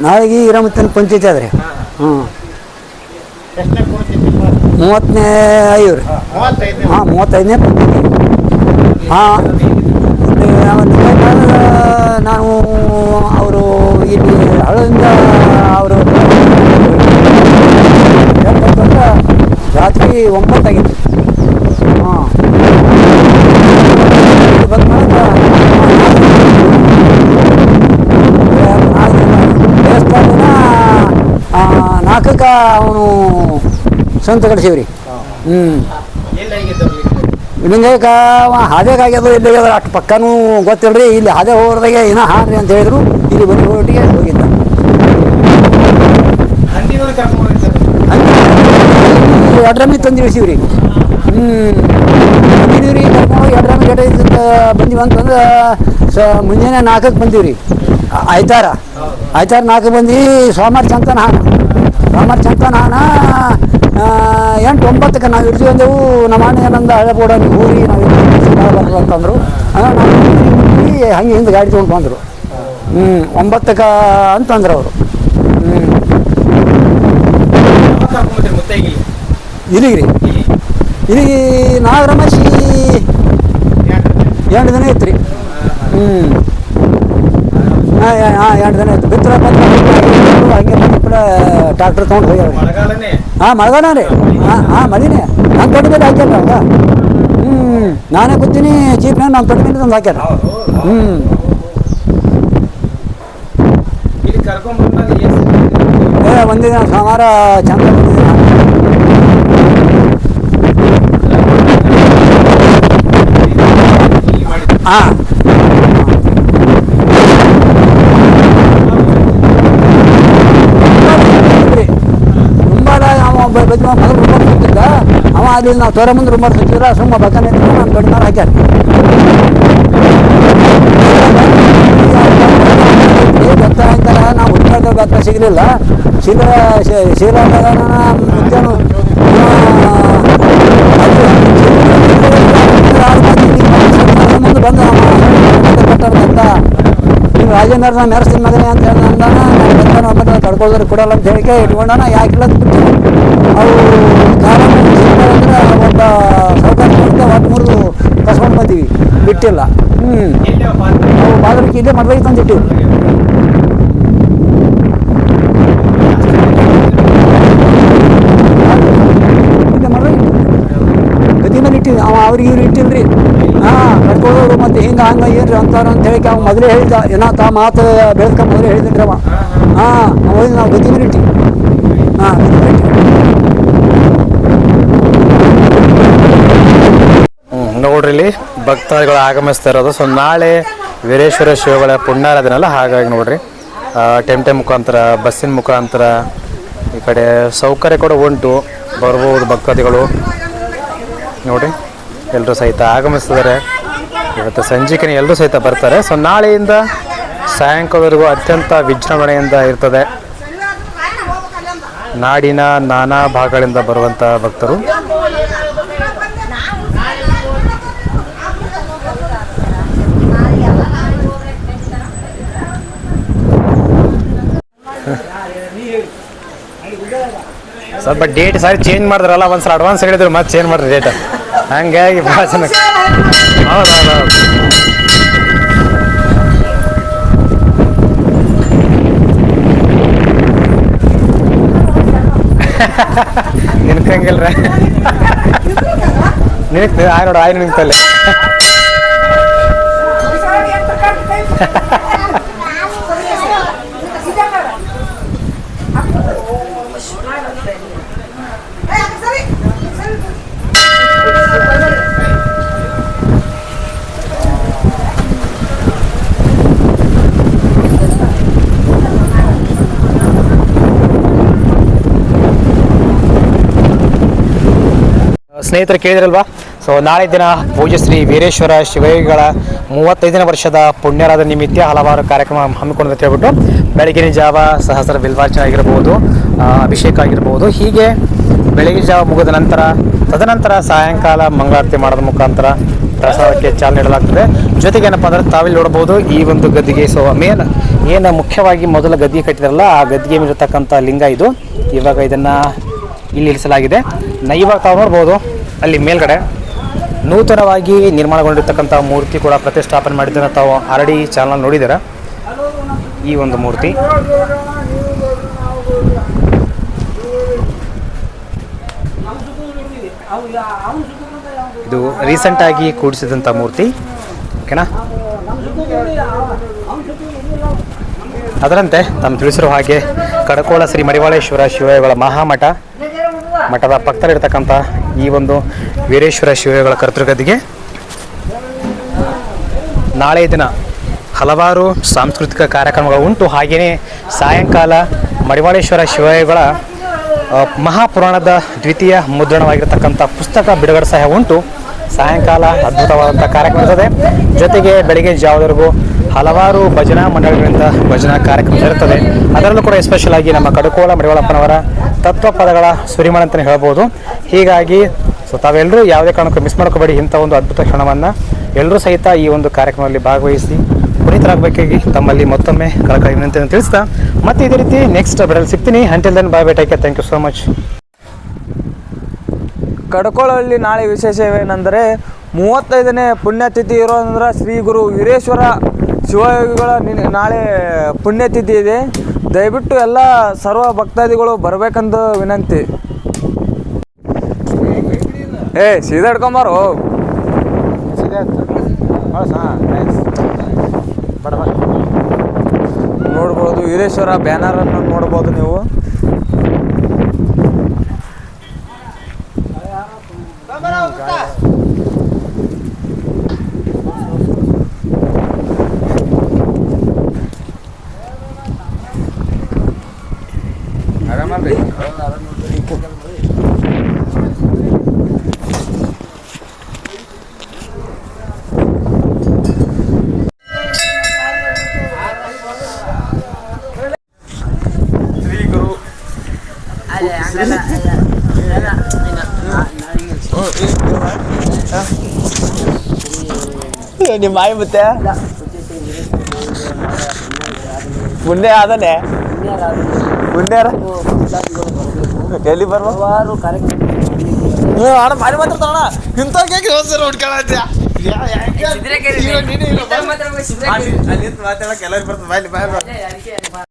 ನಾಳೆಗೆ ಇರಮತ್ತಿನ ಪಂಚಾಯತಿ ಆದ್ರೆ. ಹ್ಞೂ ಮೂವತ್ತನೇ ಐವ್ರಿ. ಹಾಂ ಮೂವತ್ತೈದನೇ ಪಂಚಾಯತಿ. ಹಾಂ. ನಾನು ಅವರು ಇಲ್ಲಿ ಹಳದಿಂದ ಅವರು ರಾತ್ರಿ ಒಂಬತ್ತಾಗಿತ್ತು. ಹಾಂ. ನಾಲ್ಕಕ್ಕೆ ಅವನು ಸ್ವಂತ ಕಳಿಸೀವ್ರಿ ಹ್ಞೂ ನಿಮಗೆ ಹಾದೇಗಾಗ್ಯದು ಇಲ್ಲಿ ಅಷ್ಟು ಪಕ್ಕನೂ ಗೊತ್ತಿಲ್ರಿ. ಇಲ್ಲಿ ಹಾದೆ ಹೋಗೋದಾಗೆ ಏನೋ ಹಾರ್ರಿ ಅಂತ ಹೇಳಿದ್ರು. ಇಲ್ಲಿ ಬಂದು ಹೋಗಿಗೆ ಹೋಗಿದ್ದ. ಹಂಗೆ ಎಡ್ರಮಿ ತಂದು ಇಳಿಸಿವ್ರಿ. ಹ್ಞೂ ಬಂದಿದ್ದೀವಿ ರೀ ಕರ್ಕೊಂಡು ಎಡ್ರಮಿ ಗಡೆ ಬಂದಿವಿ ಅಂತಂದ್ರೆ ಸ ಮುಂಜಾನೆ ನಾಲ್ಕಕ್ಕೆ ಬಂದೀವಿ ರೀ ಆಯ್ತಾರ? ಆಯ್ತಾರ ನಾಲ್ಕು ಬಂದು ಸೋಮವಾರ ಚಂತನ ಹಾನ ಸೋಮವಾರ ನಾನು ಎಂಟು ಒಂಬತ್ತಕ್ಕೆ ನಾವು ಅಂದೆವು ನಮ್ಮ ಅಣ್ಣ ಏನಂದ ಹಳೆ ಬೋಡ ನೀವು ಊರಿ ನಾವು ಅಂತಂದರು ಹಂಗೆ ಹಿಂದೆ ಗಾಡಿ ತೊಗೊಂಡು ಬಂದರು. ಹ್ಞೂ ಒಂಬತ್ತಕ್ಕೆ ಅಂತಂದ್ರು ಅವರು. ಹ್ಞೂ ಇಲ್ಲಿಗೆ ರೀ ಇಲ್ಲಿಗೆ ಎಂಟು ದಿನ ಐತ್ರಿ ಹ್ಞೂ ಹಾಂ ಹಾಂ ಎರಡು ದಿನ ಆಯ್ತು. ಬಿತ್ತರ ಹಂಗೆ ಬಂದು ಕೂಡ ಟ್ರಾಕ್ಟರ್ ತೊಗೊಂಡು ಹೋಗ್ಯಾವ್ರಿ. ಹಾಂ ಮಳಗಾನ ರೀ. ಹಾಂ ಹಾಂ ಮಳಿನೇ. ನಾನು ತೊಟ್ಟ ಮೇಲೆ ಹಾಕ್ಯಾರ ಅವಾಗ? ಹ್ಞೂ ನಾನೇ ಕೂತೀನಿ ಚೀಪ್ನಾಗ ನಾನು ತೊಟ್ಟ ಮೇಲೆ ತಂದು ಹಾಕ್ಯಾರ ಹ್ಞೂ ಏ ಒಂದಿನ ಸೋಮವಾರ ಚಂದ ಬಂದಿದ್ದೀನಿ ಹಾಂ. ಬಜ್ಜಿ ಮೊದಲು ರುಂಬಾಡ್ ಸಿಕ್ಕಿದ್ದ ಅವ ಅಲ್ಲಿ ನಾವು ತೋರ ಮುಂದೆ ರುಂಬಾಡ್ ಸುತ್ತಿದ್ರ ಸುಮ್ಮ ಬಕ್ಕನೆ ನಾನು ದೊಡ್ಡ ಮೇಲೆ ಹಾಕ್ಯಾರ ಭತ್ತ ಅಂತಾರ ನಾವು ಹುಟ್ಟಾಗ ಭತ್ತ ಸಿಗಲಿಲ್ಲ ಶೀರಾ ಮುಂದೆ ಬಂದ ಭತ್ತ ರಾಜೇಂದ್ರ ಮೆರೆಸ್ತೀನಿ ಮಗನೇ ಅಂತ ಹೇಳ್ದ ಅಂದಾನ ನಾನು ಬಂದಾನ ಬಂದ ತಡ್ಕೊಳ್ದ್ರೆ ಕೊಡಲ್ಲ ಅಂತ ಹೇಳಿಕೆ ಇಟ್ಕೊಂಡಾನ ಯಾಕಿಲ್ಲ ಬಿಟ್ಟು ಅವು ಅಂದ್ರೆ ಒಬ್ಬ ಸರ್ಕಾರ ಒಟ್ಟು ಮುರಿದು ಕಸ್ಕೊಂಡು ಬಂದೀವಿ, ಬಿಟ್ಟಿಲ್ಲ. ಹ್ಞೂ ಅವು ಬಾದ್ರಕ್ಕೆ ಇಲ್ಲೇ ಮದುವೆಗೆ ತಂದಿಟ್ಟು ಇಲ್ಲೇ ಗತಿ ಮೇಲೆ ಇಟ್ಟಿವಿ ಅವ ಅವ್ರಿಗೆ ಇವ್ರು ಇಟ್ಟಿಲ್ರಿ. ಹಿಂಗೆ ಹಂಗೆ ಏನ್ರಿ ಅಂತಾರ ಅಂತ ಹೇಳಿ ಅವ್ ಮೊದಲೇ ಹೇಳಿದ ಏನೋ ತಾ ಮಾತು ಬೆಳೆದ್ಕ ಮೊದಲೇ ಹೇಳಿದ್ರಿ ಅವ ಹಾಂ ಹೋಗಿ ನಾವು ಗತಿ ಮೇಲೆ ಇಟ್ಟಿವಿ. ಹಾಂ ನೋಡ್ರಿ ಇಲ್ಲಿ ಭಕ್ತಾದಿಗಳು ಆಗಮಿಸ್ತಾ ಇರೋದು. ಸೊ ನಾಳೆ ವೀರೇಶ್ವರ ಶಿವಗಳ ಪುಣ್ಯಾರಾಧನಲ್ಲ ಹಾಗಾಗಿ ನೋಡ್ರಿ. ಟೆಮ್ ಮುಖಾಂತರ, ಬಸ್ಸಿನ ಮುಖಾಂತರ, ಈ ಕಡೆ ಸೌಕರ್ಯ ಕೂಡ ಉಂಟು, ಬರ್ಬೋದು ಭಕ್ತಾದಿಗಳು. ನೋಡಿ ಎಲ್ಲರೂ ಸಹಿತ ಆಗಮಿಸ್ತಿದ್ದಾರೆ. ಇವತ್ತು ಸಂಜೆಗೆ ಎಲ್ಲರೂ ಸಹಿತ ಬರ್ತಾರೆ. ಸೊ ನಾಳೆಯಿಂದ ಸಾಯಂಕಾಲವರೆಗೂ ಅತ್ಯಂತ ವಿಜೃಂಭಣೆಯಿಂದ ಇರ್ತದೆ. ನಾಡಿನ ನಾನಾ ಭಾಗಗಳಿಂದ ಬರುವಂತಹ ಭಕ್ತರು. ಸ್ವಲ್ಪ ಡೇಟ್ ಸರಿ ಚೇಂಜ್ ಮಾಡಿದ್ರಲ್ಲ, ಒಂದ್ಸಲ ಅಡ್ವಾನ್ಸ್ ಹೇಳಿದ್ರು, ಮತ್ತೆ ಚೇಂಜ್ ಮಾಡ್ರಿ ಡೇಟ್ ಹಂಗಾಗಿ ಭಾಳ ಚೆನ್ನಾಗಿ ಹೌದು ಹೌದು ಹೌದು ನಿನ್ಕಂಗಿಲ್ರ. ನಿನಕ್ ಆಯ್ ನೋಡು ಆಯ್ ನಿಂತಲ್ಲೇ. ಸ್ನೇಹಿತರು ಕೇಳಿದ್ರಲ್ವಾ? ಸೊ ನಾಳೆ ದಿನ ಪೂಜಶ್ರೀ ಶ್ರೀ ವೀರೇಶ್ವರ ಶಿವಯೋಗಿಗಳ ಮೂವತ್ತೈದನೇ ವರ್ಷದ ಪುಣ್ಯರಾದ ನಿಮಿತ್ತ ಹಲವಾರು ಕಾರ್ಯಕ್ರಮ ಹಮ್ಮಿಕೊಂಡು ಅಂತ ಹೇಳ್ಬಿಟ್ಟು ಬೆಳಗಿನ ಜಾವ ಸಹಸ್ರ ಬಿಲ್ವಾರ್ಚನೆ ಆಗಿರ್ಬೋದು ಅಭಿಷೇಕ ಆಗಿರ್ಬೋದು. ಹೀಗೆ ಬೆಳಗಿನ ಜಾವ ಮುಗಿದ ನಂತರ, ತದನಂತರ ಸಾಯಂಕಾಲ ಮಂಗಳಾರತಿ ಮಾಡೋದ್ರ ಮುಖಾಂತರ ಪ್ರಸಾದಕ್ಕೆ ಚಾಲನೆ ನೀಡಲಾಗ್ತದೆ. ಜೊತೆಗೆ ಏನಪ್ಪ ಅಂದ್ರೆ ತಾವಿಲ್ಲಿ ನೋಡ್ಬೋದು ಈ ಒಂದು ಗದ್ದಿಗೆ ಸೊ ಮೇನ್ ಏನು ಮುಖ್ಯವಾಗಿ ಮೊದಲ ಗದ್ದಿಗೆ ಕಟ್ಟಿದಾರಲ್ಲ, ಆ ಗದ್ದಿಗೆ ಮೇಲಿರ್ತಕ್ಕಂಥ ಲಿಂಗ ಇದು. ಇವಾಗ ಇದನ್ನ ಇಲ್ಲಿ ಇಳಿಸಲಾಗಿದೆ ನೈವಾಗ ತಾವು ನೋಡ್ಬೋದು, ಅಲ್ಲಿ ಮೇಲ್ಗಡೆ ನೂತನವಾಗಿ ನಿರ್ಮಾಣಗೊಂಡಿರ್ತಕ್ಕಂಥ ಮೂರ್ತಿ ಕೂಡ ಪ್ರತಿಷ್ಠಾಪನೆ ಮಾಡಿದ್ದನ್ನು ತಾವು ಆಲ್ರೆಡಿ ಚಾನಲ್ ನೋಡಿದ್ದೀರ? ಈ ಒಂದು ಮೂರ್ತಿ. ಇದು ರೀಸೆಂಟಾಗಿ ಕೂಡಿಸಿದಂಥ ಮೂರ್ತಿ. ಓಕೆನಾ? ಅದರಂತೆ ತಮ್ಮ ತಿಳಿಸಿರುವ ಹಾಗೆ ಕಡಕೋಳ ಶ್ರೀ ಮಡಿವಾಳೇಶ್ವರ ಶಿವಗಳ ಮಹಾಮಠ ಮಠದ ಪಕ್ಕದಲ್ಲಿರ್ತಕ್ಕಂಥ ಈ ಒಂದು ವೀರೇಶ್ವರ ಶಿವಗಳ ಕರ್ತೃಗದಿಗೆ ನಾಳೆ ದಿನ ಹಲವಾರು ಸಾಂಸ್ಕೃತಿಕ ಕಾರ್ಯಕ್ರಮಗಳು ಉಂಟು. ಹಾಗೆಯೇ ಸಾಯಂಕಾಲ ಮಡಿವಾಳೇಶ್ವರ ಶಿವಗಳ ಮಹಾಪುರಾಣದ ದ್ವಿತೀಯ ಮುದ್ರಣವಾಗಿರತಕ್ಕಂಥ ಪುಸ್ತಕ ಬಿಡುಗಡೆ ಸಹ ಉಂಟು. ಸಾಯಂಕಾಲ ಅದ್ಭುತವಾದಂಥ ಕಾರ್ಯಕ್ರಮ ಇರ್ತದೆ. ಜೊತೆಗೆ ಬೆಳಗ್ಗೆ ಜಾವದವರೆಗೂ ಹಲವಾರು ಭಜನಾ ಮಂಡಳಿಗಳಿಂದ ಭಜನಾ ಕಾರ್ಯಕ್ರಮ ಇರುತ್ತದೆ ಅದರಲ್ಲೂ ಕೂಡ ಎಸ್ಪೆಷಲ್ ಆಗಿ ನಮ್ಮ ಕಡಕೋಳ ಮಡಿವಾಳಪ್ಪನವರ ತತ್ವ ಪದಗಳ ಸುರಿಮಣ ಅಂತಲೇ ಹೇಳ್ಬೋದು. ಹೀಗಾಗಿ ಸೊ ತಾವೆಲ್ಲರೂ ಯಾವುದೇ ಕಾರಣಕ್ಕೂ ಮಿಸ್ ಮಾಡ್ಕೋಬೇಡಿ ಇಂಥ ಒಂದು ಅದ್ಭುತ ಕ್ಷಣವನ್ನು. ಎಲ್ಲರೂ ಸಹಿತ ಈ ಒಂದು ಕಾರ್ಯಕ್ರಮದಲ್ಲಿ ಭಾಗವಹಿಸಿ. ಪುನೀತರಾಗಬೇಕಾಗಿ ತಮ್ಮಲ್ಲಿ ಮತ್ತೊಮ್ಮೆ ಕಳಕಳಿ ಅಂತ ತಿಳಿಸ್ತಾ, ಮತ್ತೆ ಇದೇ ರೀತಿ ನೆಕ್ಸ್ಟ್ ಬೆಡಲ್ಲಿ ಸಿಗ್ತೀನಿ. ಅಂಟಿಲ್ ದನ್ ಬಾಯ್ ಬೇಟೈಕೆ ಥ್ಯಾಂಕ್ ಯು ಸೋ ಮಚ್ ಕಡ್ಕೊಳ್ಳಲ್ಲಿ ನಾಳೆ ವಿಶೇಷವೇನೆಂದರೆ ಮೂವತ್ತೈದನೇ ಪುಣ್ಯತಿಥಿ ಇರೋದಂದ್ರೆ ಶ್ರೀ ಗುರು ವೀರೇಶ್ವರ ಶಿವಯೋಗಿಗಳ ನಾಳೆ ಪುಣ್ಯತಿಥಿ ಇದೆ. ದಯವಿಟ್ಟು ಎಲ್ಲ ಸರ್ವ ಭಕ್ತಾದಿಗಳು ಬರಬೇಕಂದು ವಿನಂತಿ. ಏ ಸೀದಾ ಹಿಡ್ಕೊಂಬಾರು ನೋಡ್ಬೋದು ವೀರೇಶ್ವರ ಬ್ಯಾನರನ್ನು ನೋಡ್ಬೋದು ನೀವು. ನಿಮ್ಮ ಮಾಯಿ ಮತ್ತೆ ಮುಂದೆ ಆದನೆ ಮುಂದೆ ಎಲ್ಲಿ ಬರ್ಬ ಅಣ್ಣ ಮಾತ್ರ ಮಾತಾಡ್ತಾವಣ ಇಂಥ ಕೇಕ್ ಹುಡ್ಕೊಳ್ಳ ಮಾತಾಡಕ್ಕೆ ಎಲ್ಲರಿಗೂ ಬರ್ತದೆ ಬಾಯ್ ಬಾಯ್